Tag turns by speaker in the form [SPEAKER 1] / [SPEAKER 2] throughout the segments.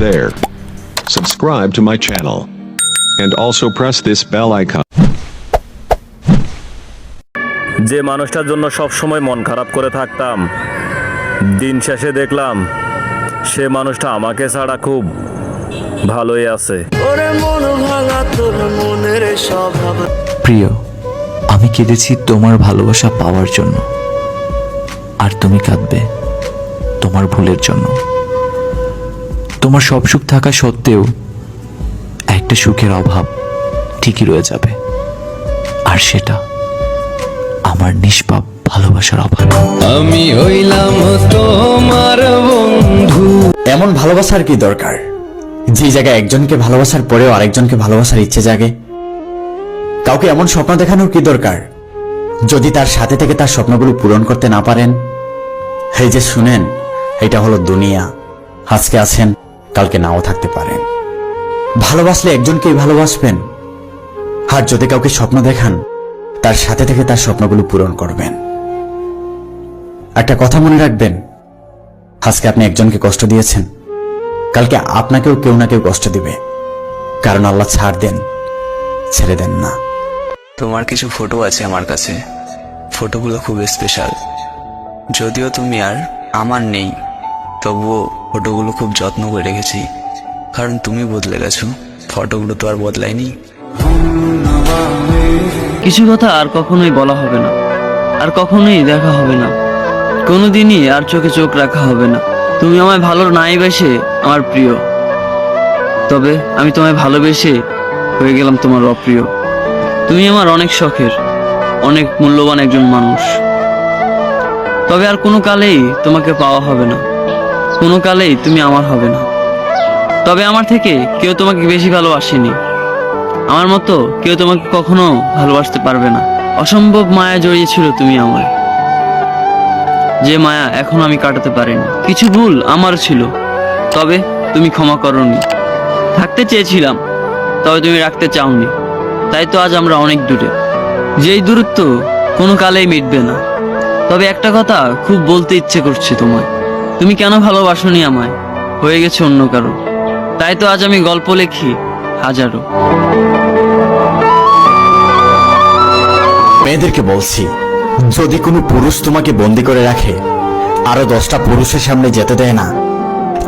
[SPEAKER 1] there. Subscribe to my channel. And also press this bell icon.
[SPEAKER 2] যে মানুষটার জন্য সব সময় মন খারাপ করে থাকতাম দিন শেষে দেখলাম সে মানুষটা আমাকে ছাড়া খুব ভালোই আছে
[SPEAKER 3] ওরে মন ভাঙা তোর মনের স্বভাব
[SPEAKER 4] প্রিয় আমি কেঁদেছি তোমার ভালোবাসা পাওয়ার জন্য আর তুমি কাঁদবে তোমার ভুলের জন্য তোমার সব সুখ থাকা সত্ত্বেও একটা সুখের অভাব ঠিকই রয়ে যাবে। আর সেটা আমার নিষ্পাপ ভালোবাসার অভাব।
[SPEAKER 5] আমি হইলাম তোমার বন্ধু।
[SPEAKER 6] এমন ভালোবাসার কি দরকার? যে জায়গায় একজনকে ভালোবাসার পরেও আরেকজনকে ভালোবাসার ইচ্ছে জাগে। কাউকে এমন স্বপ্ন দেখানোর কি দরকার? যদি তার সাথে থেকে তার স্বপ্নগুলো পূরণ করতে না পারেন এই যে শুনেন এটা হলো দুনিয়া। আজকে আছেন কালকে নাও থাকতে পারেন। ভালোবাসলে একজনকেই ভালোবাসবেন। আর যদি কাউকে স্বপ্ন দেখান, তার সাথে থেকে তার স্বপ্নগুলো পূরণ করবেন। একটা কথা মনে রাখবেন, আজকে আপনি একজনকে কষ্ট দিয়েছেন। কালকে আপনাকেও কেউ না কেউ কষ্ট দিবে। কারণ আল্লাহ ছাড় দেন, ছেড়ে দেন না।
[SPEAKER 7] তোমার কিছু ফটো আছে আমার কাছে। ফটোগুলো খুব স্পেশাল যদিও তুমি আর আমার নেই, তবুও ফটোগুলো খুব যত্ন করে রেখেছি। কারণ তুমি বদলে গেছো। ফটোগুলো তো আর বদলায়নি।
[SPEAKER 8] কিছু কথা আর কখনোই বলা হবে না। আর কখনোই দেখা হবে না। কোনোদিনই আর চোখে চোখ রাখা হবে না। তুমি আমায় ভালো নাই বেসে আমার প্রিয়। তবে আমি তোমায় ভালোবেসে হয়ে গেলাম তোমার অপ্রিয়। তুমি আমার অনেক শখের, অনেক মূল্যবান একজন মানুষ। তবে আর কোনো কালেই তোমাকে পাওয়া হবে না। কোনো কালেই তুমি আমার হবে না। তবে আমার থেকে কেউ তোমাকে বেশি ভালোবাসেনি। আমার মতো কেউ তোমাকে কখনো ভালোবাসতে পারবে না। অসম্ভব মায়া জড়িয়েছিল তুমি আমার যে মায়া এখন আমি কাটাতে পারিনি। কিছু ভুল আমার ছিল। তবে তুমি ক্ষমা করনি। থাকতে চেয়েছিলাম, তবে তুমি রাখতে চাওনি। তাই তো আজ আমরা অনেক দূরে। যেই দূরত্ব কোনো কালেই মিটবে না। তবে একটা কথা খুব বলতে ইচ্ছে করছে তোমায়। তুমি কেন ভালোবাসনি আমায়? হয়ে গেছে অন্য কারও। তাই তো আজ আমি গল্প লিখি হাজারো।
[SPEAKER 6] মেয়েদেরকে বলছি, যদি কোনো পুরুষ তোমাকে বন্দি করে রাখে, আরও দশটা পুরুষের সামনে যেতে দেয় না,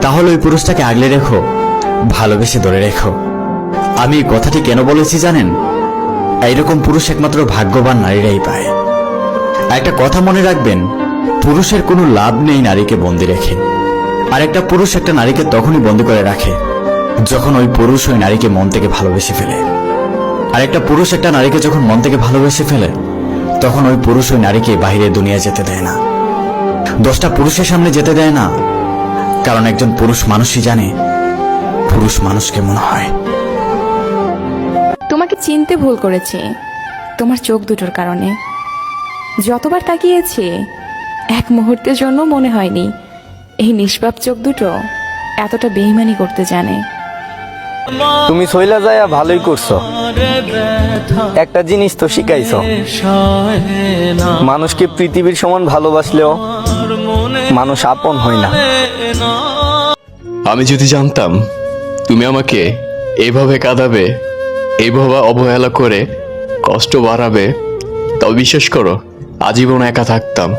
[SPEAKER 6] তাহলে ওই পুরুষটাকে আগলে রেখো, ভালোবেসে ধরে রেখো। আমি এই কথাটি কেন বলেছি জানেন? এইরকম পুরুষ একমাত্র ভাগ্যবান নারীরাই পায়। একটা কথা মনে রাখবেন পুরুষের কোনো লাভ নেই নারীকে বন্দি রেখে। আর একটা পুরুষ একটা নারীকে তখনই বন্দি করে রাখে, যখন ওই পুরুষ ওই নারীকে মন থেকে ভালোবেসে ফেলে। আর একটা পুরুষ একটা নারীকে যখন মন থেকে ভালোবেসে ফেলে, তখন ওই পুরুষ ওই নারীকে বাইরে দুনিয়া যেতে দেয় না। দশটা পুরুষের সামনে যেতে দেয় না, কারণ একজন পুরুষ মানুষই জানে, পুরুষ মানুষ কেমন হয়।
[SPEAKER 9] তোমাকে চিনতে ভুল করেছি, তোমার চোখ দুটোর কারণে। যতবার তাকিয়েছি এক মুহূর্তের জন্য মনে হয়নি। এই নিষ্পাপ চোখ দুটো এতটা বেইমানি করতে জানে।
[SPEAKER 10] তুমি সইলা যায়া ভালোই করছ। একটা জিনিস তো শিখাইছো। মানুষকে পৃথিবীর সমান ভালোবাসলেও মানুষ আপন হয় না।
[SPEAKER 11] আমি যদি জানতাম তুমি আমাকে এইভাবে কাঁদাবে এইভাবে অবহেলা করে কষ্ট বাড়াবে তাও বিশ্বাস করো আজীবন একা থাকতাম।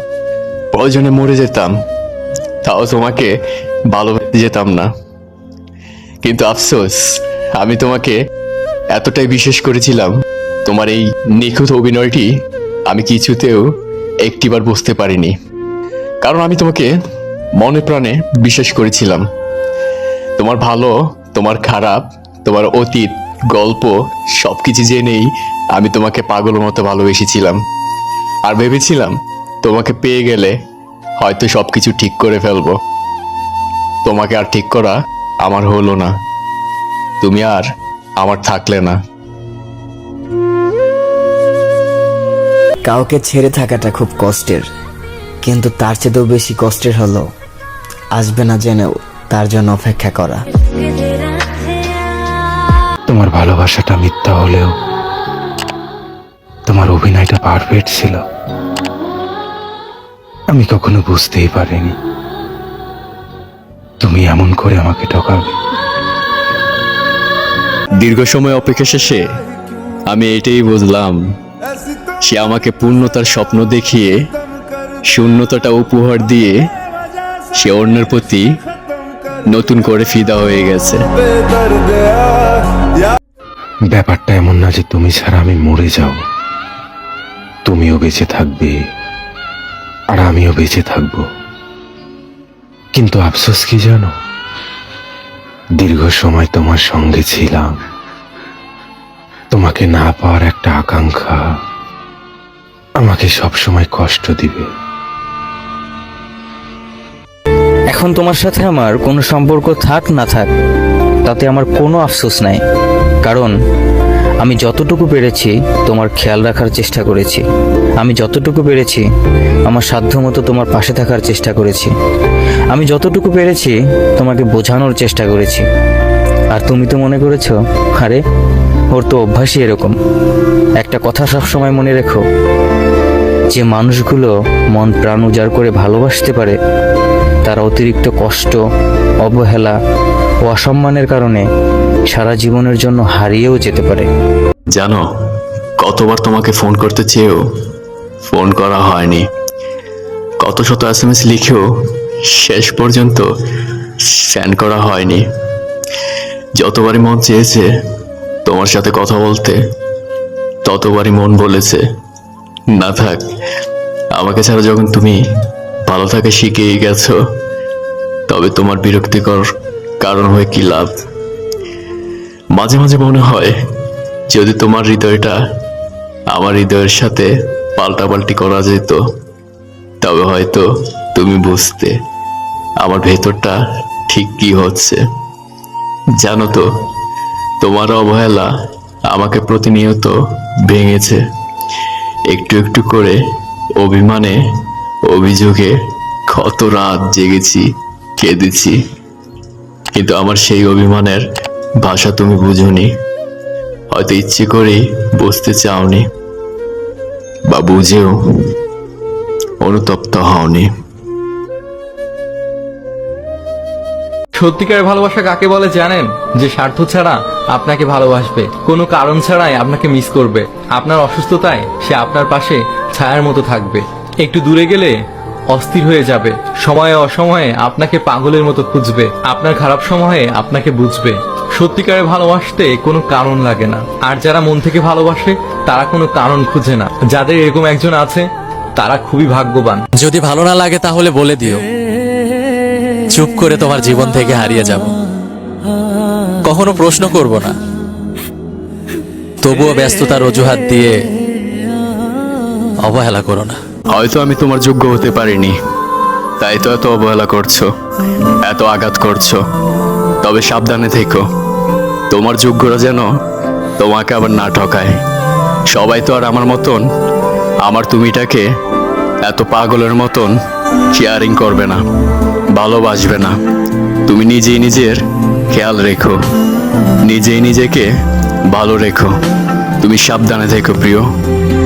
[SPEAKER 11] প্রয়োজনে মরে যেতাম, তাও তোমাকে ভালোবেসে যেতাম না। কিন্তু আফসোস, আমি তোমাকে এতটাই বিশ্বাস করেছিলাম, তোমার এই নিখুঁত অভিনয়টি আমি কিছুতেও একটিবার বুঝতে পারিনি। কারণ আমি তোমাকে মনে প্রাণে বিশ্বাস করেছিলাম। তোমার ভালো, তোমার খারাপ, তোমার অতীত, গল্প সব কিছু জেনেই আমি তোমাকে পাগলের মতো ভালোবেসেছিলাম। আর ভেবেছিলাম তোমাকে পেয়ে গেলে হয়তো সবকিছু ঠিক করে ফেলব। তোমাকে আর ঠিক করা আমার হলো না। তুমি আর আমার থাকলে না।
[SPEAKER 5] কাউকে ছেড়ে থাকাটা খুব কষ্টের কিন্তু তার চেয়েও বেশি কষ্টের হলো আসবে না জেনেও তার জন্য অপেক্ষা করা।
[SPEAKER 4] তোমার ভালোবাসাটা মিথ্যা হলেও তোমার অভিনয়টা পারফেক্ট ছিল। আমি কখনো বুঝতেই পারিনি। তুমি এমন করে আমাকে ঠকাবে
[SPEAKER 11] দীর্ঘ সময় অপেক্ষা শেষে আমি এটাই বুঝলাম সে আমাকে পূর্ণতার স্বপ্ন দেখিয়ে শূন্যতাটা উপহার দিয়ে সে অন্যের প্রতি নতুন করে ফিদা হয়ে গেছে।
[SPEAKER 12] ব্যাপারটা এমন না যে তুমি ছাড়া আমি মরে যাও তুমিও বেঁচে থাকবে। আর আমিও বেঁচে থাকব। কিন্তু আফসোস কি জানো? দীর্ঘ সময় তোমার সঙ্গে ছিলাম। তোমাকে না পাওয়ার একটা আকাঙ্ক্ষা আমাকে সবসময় কষ্ট দিবে।
[SPEAKER 10] এখন তোমার সাথে আমার কোনো সম্পর্ক থাক না থাক, তাতে আমার কোনো আফসোস নাই। কারণ আমি যতটুকু পেরেছি, তোমার খেয়াল রাখার চেষ্টা করেছি। আমি যতটুকু পেরেছি, আমার সাধ্যমতো তোমার পাশে থাকার চেষ্টা করেছি। আমি যতটুকু পেরেছি, তোমাকে বোঝানোর চেষ্টা করেছি। আর তুমি তো মনে করেছ, আরে, ওর তো অভ্যাসই এরকম। একটা কথা সবসময় মনে রেখো, যে মানুষগুলো মন প্রাণ উজাড় করে ভালোবাসতে পারে, তার অতিরিক্ত কষ্ট, অবহেলা ও অসম্মানের কারণে সারা জীবনের জন্য হারিয়েও যেতে পারে।
[SPEAKER 11] জানো, কতবার তোমাকে ফোন করতে চেয়েও ফোন করা হয়নি। কত শত এস এম এস লিখেও শেষ পর্যন্ত সেন্ড করা হয়নি। যতবারই মন চেয়েছে তোমার সাথে কথা বলতে, ততবারই মন বলেছে, না থাক, আমাকে ছাড়া যখন তুমি ভালো থাকা শিখেই গেছো, তবে তোমার বিরক্তিকর কারণ হয়ে কি লাভ? মাঝে মাঝে মনে হয়, যদি তোমার হৃদয়টা আমার হৃদয়ের সাথে পাল্টাপাল্টি করা যেত, তবে হয়তো তুমি বুঝতে আমার ভেতরটা ঠিক কি হচ্ছে। জানো তো, তোমার অবহেলা আমাকে প্রতিনিয়ত ভেঙেছে। একটু একটু করে অভিমানে, অভিযোগে কত রাত জেগেছি, কেঁদেছি। কিন্তু আমার সেই অভিমানের ভাষা তুমি বুঝোনি। হয়তো ইচ্ছে করেই বুঝতে চাওনি। বুঝেও অনুতপ্ত হওনি।
[SPEAKER 13] সত্যিকারের ভালোবাসা কাকে বলে জানেন? যে স্বার্থ ছাড়া আপনাকে ভালোবাসবে, কোনো কারণ ছাড়াই আপনাকে মিস করবে। আপনার অসুস্থতায় সে আপনার পাশে ছায়ার মতো থাকবে। একটু দূরে গেলে অস্থির হয়ে যাবে। সময়ে অসময়ে আপনাকে পাগলের মতো খুঁজবে। আপনার খারাপ সময়ে আপনাকে বুঝবে। সত্যিকারের ভালোবাসতে কোনো কারণ লাগে না। আর যারা মন থেকে ভালোবাসে, তারা কোনো কারণ খুঁজে না। যাদের এরকম একজন আছে, তারা খুবই ভাগ্যবান।
[SPEAKER 4] যদি ভালো না লাগে তাহলে বলে দিও। চুপ করে তোমার জীবন থেকে হারিয়ে যাব। কখনো প্রশ্ন করব না। তবুও ব্যস্ততার অজুহাত দিয়ে অবহেলা করো না।
[SPEAKER 11] হয়তো আমি তোমার যোগ্য হতে পারিনি। তাই তো এত অবহেলা করছ, এত আঘাত করছ। তবে সাবধানে থেকো। তোমার যোগ্যরা যেন তোমাকে আবার না ঠকায়। সবাই তো আর আমার মতন। আমার তুমিটাকে এত পাগলের মতন কেয়ারিং করবে না, ভালোবাসবে না। তুমি নিজেই নিজের খেয়াল রেখো। নিজেই নিজেকে ভালো রেখো। তুমি সাবধানে থেকো প্রিয়,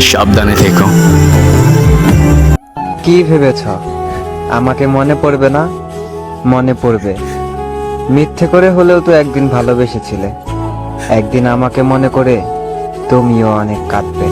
[SPEAKER 11] সাবধানে থেকো।
[SPEAKER 10] কি ভেবেছ? আমাকে মনে পড়বে না? মনে পড়বে। মিথ্যে করে হলেও তো একদিন ভালোবেসেছিলে। একদিন আমাকে মনে করে তুমিও অনেক কাঁদবে।